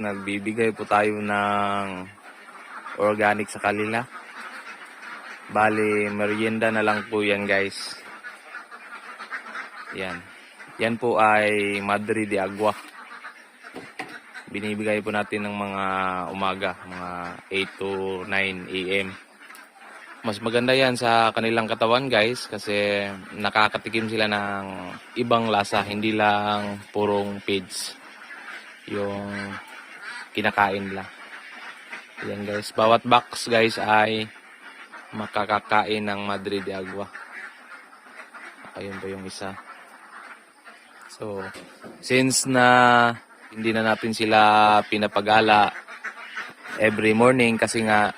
Nagbibigay po tayo ng organic sa kanila. Bali, merienda na lang po yan guys. Yan. Yan po ay Madre de Agua. Binibigay po natin ng mga umaga, mga 8 to 9 a.m. Mas maganda yan sa kanilang katawan guys kasi nakakatikim sila ng ibang lasa, hindi lang purong feeds yung kinakain nila. Yan guys, bawat box guys ay makakakain ng Madre de Agua. Ayun po yung isa. So, since na hindi na natin sila pinapagala every morning kasi nga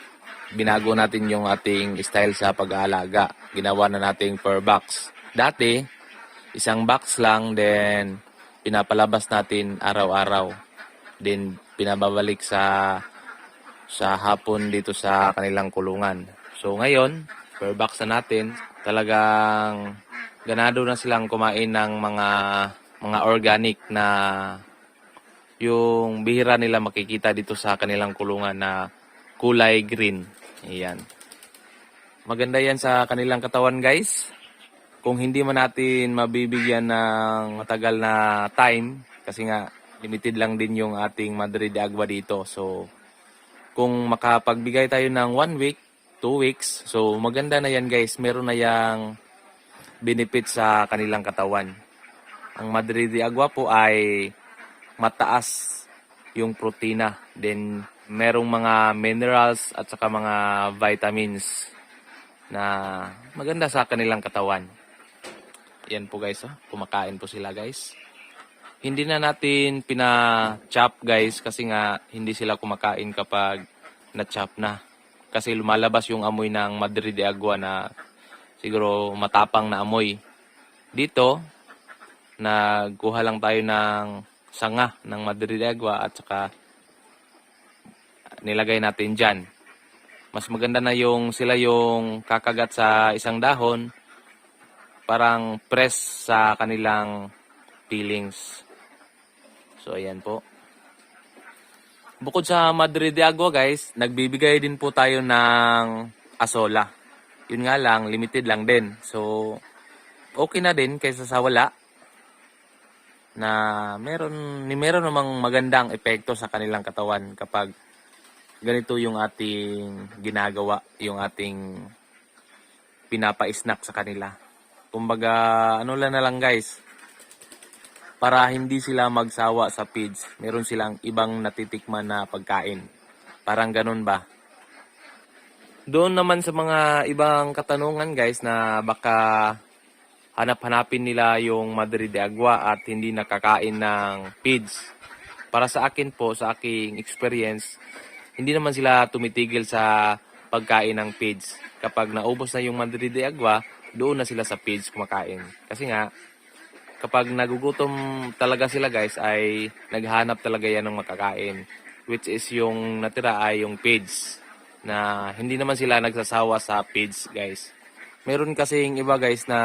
binago natin yung ating style sa pag-aalaga. Ginawa na natin per box. Dati, isang box lang, then pinapalabas natin araw-araw. Then pinababalik sa sa hapon dito sa kanilang kulungan. So ngayon, per box na natin, talagang ganado na silang kumain ng mga mga organic na yung bihira nila makikita dito sa kanilang kulungan na kulay green. Ayan. Maganda yan sa kanilang katawan guys. Kung hindi man natin mabibigyan ng matagal na time, kasi nga limited lang din yung ating Madre de Agua dito. So, kung makapagbigay tayo ng one week, two weeks, so maganda na yan guys. Meron na yang benefit sa kanilang katawan. Ang Madre de Agua po ay mataas yung protina. Then, merong mga minerals at saka mga vitamins na maganda sa kanilang katawan. Yan po guys, oh. kumakain po sila guys. Hindi na natin pina-chop guys kasi nga hindi sila kumakain kapag na-chop na. Kasi lumalabas yung amoy ng Madre de Agua na siguro matapang na amoy. Dito, nagkuha lang tayo ng sanga ng Madre de Agua at saka nilagay natin dyan. Mas maganda na yung sila yung kakagat sa isang dahon, parang press sa kanilang feelings. So, ayan po. Bukod sa Madre de Agua, guys, nagbibigay din po tayo ng asola. Yun nga lang, limited lang din. So, okay na din kaysa sa wala na meron ni meron namang magandang epekto sa kanilang katawan kapag ganito yung ating ginagawa, yung ating pinapa-snack sa kanila. Kumbaga, ano lang na lang guys, para hindi sila magsawa sa feeds, meron silang ibang natitikman na pagkain. Parang ganun ba? Doon naman sa mga ibang katanungan guys na baka hanap-hanapin nila yung Madre de Agua at hindi nakakain ng feeds. Para sa akin po, sa aking experience, hindi naman sila tumitigil sa pagkain ng feeds. Kapag naubos na yung Madre de Agua, doon na sila sa feeds kumakain. Kasi nga, kapag nagugutom talaga sila guys, ay naghanap talaga yan ng makakain. Which is yung natira ay yung feeds. Na hindi naman sila nagsasawa sa feeds guys. Meron kasing iba guys na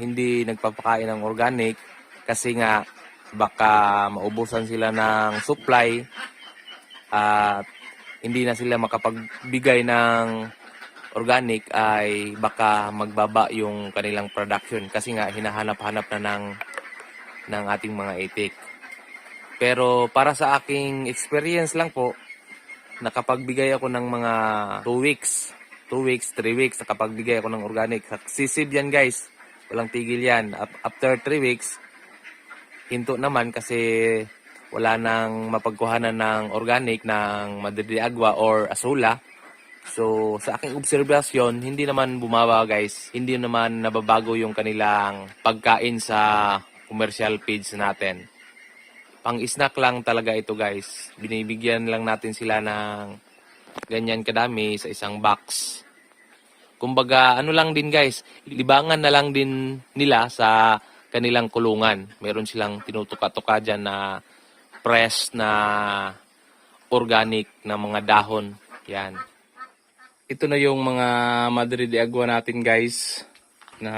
hindi nagpapakain ng organic kasi nga baka maubusan sila ng supply at hindi na sila makapagbigay ng organic ay baka magbaba yung kanilang production kasi nga hinahanap-hanap na ng ng ating mga itik. Pero para sa aking experience lang po, nakapagbigay ako ng mga 2 weeks, 2 weeks, 3 weeks, nakapagbigay ako ng organic. Sisib yan guys, walang tigil yan. After 3 weeks, hinto naman kasi wala nang mapagkuhanan ng organic ng Madre de Agua or Azula. So, sa aking obserbasyon, hindi naman bumawa guys. Hindi naman nababago yung kanilang pagkain sa commercial feeds natin. Pang snack lang talaga ito guys. Binibigyan lang natin sila ng ganyan kadami sa isang box. Kumbaga, ano lang din guys, libangan na lang din nila sa kanilang kulungan. Meron silang tinutuka-tuka dyan na press na organic na mga dahon. Yan. Ito na yung mga Madre de Agua natin guys na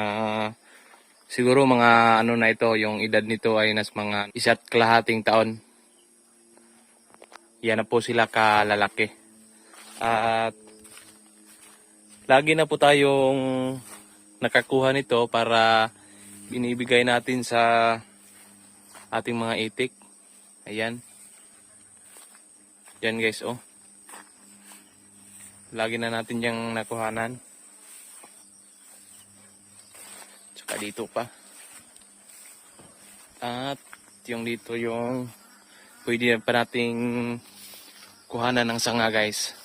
siguro mga ano na ito, yung edad nito ay nas mga isa't kalahating taon. Yan na po sila kalalaki. At lagi na po tayong nakakuha nito para binibigay natin sa ating mga itik. Ayan. Yan guys, oh. Lagi na natin yung nakuhanan. Dito pa. At yung dito yung pwede pa nating kuhanan ng sanga guys.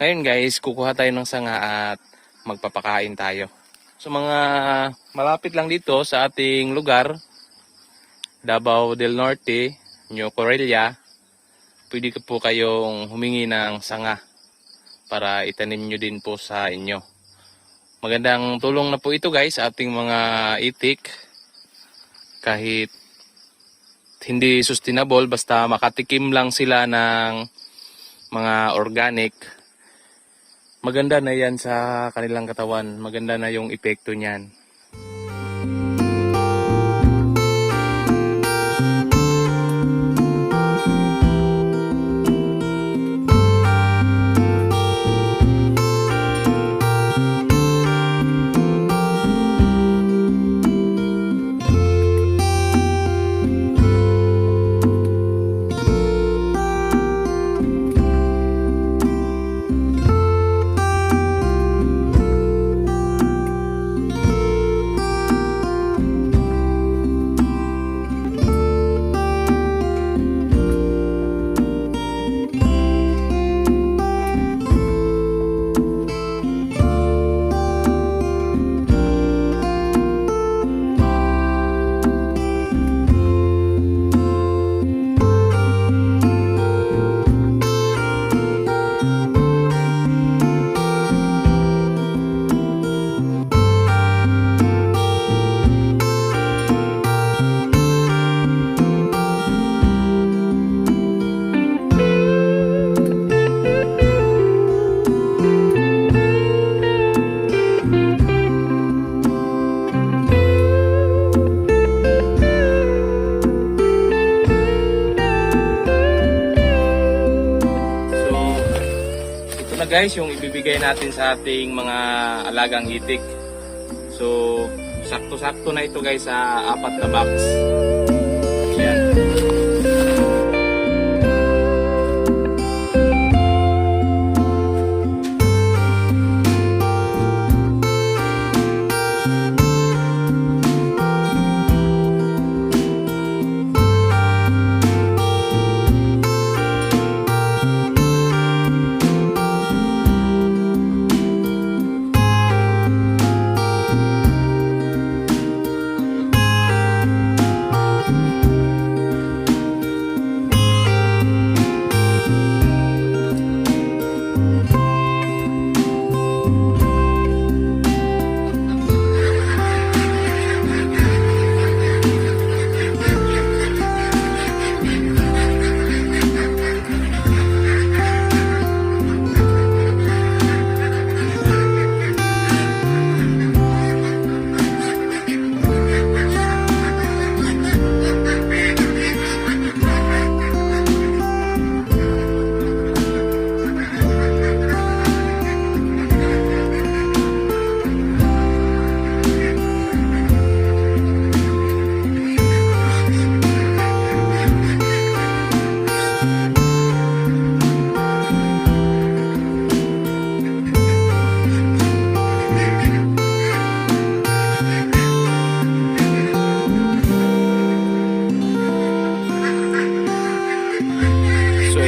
Ngayon guys, kukuha tayo ng sanga at magpapakain tayo. So mga malapit lang dito sa ating lugar, Davao del Norte, New Corelia, pwede po kayong humingi ng sanga para itanim nyo din po sa inyo. Magandang tulong na po ito guys sa ating mga itik. Kahit hindi sustainable, basta makatikim lang sila ng mga organic, maganda na yan sa kanilang katawan. Maganda na yung epekto niyan. Na guys yung ibibigay natin sa ating mga alagang itik. So, sakto-sakto na ito guys sa apat na box. Yan.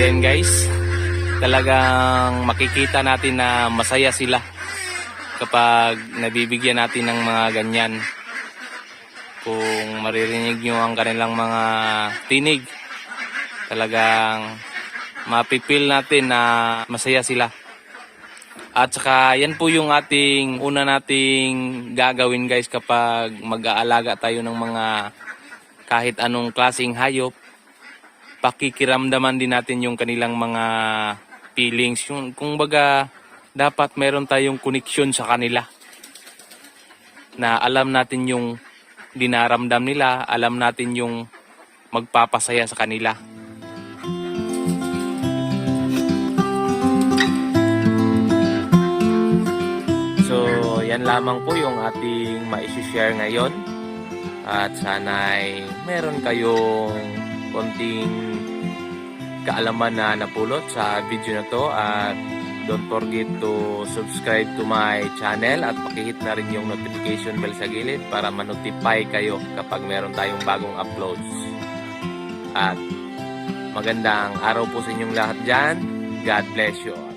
So yan guys, talagang makikita natin na masaya sila kapag nabibigyan natin ng mga ganyan. Kung maririnig nyo ang kanilang mga tinig, talagang mapipil natin na masaya sila. At saka yan po yung ating una nating gagawin guys kapag mag-aalaga tayo ng mga kahit anong klasing hayop pakikiramdaman din natin yung kanilang mga feelings. Yung, kung baga, dapat meron tayong connection sa kanila. Na alam natin yung dinaramdam nila, alam natin yung magpapasaya sa kanila. So, yan lamang po yung ating maisi-share ngayon. At sana'y meron kayong konting kaalaman na napulot sa video na to at don't forget to subscribe to my channel at pakihit na rin yung notification bell sa gilid para ma-notify kayo kapag meron tayong bagong uploads. At magandang araw po sa inyong lahat dyan. God bless you.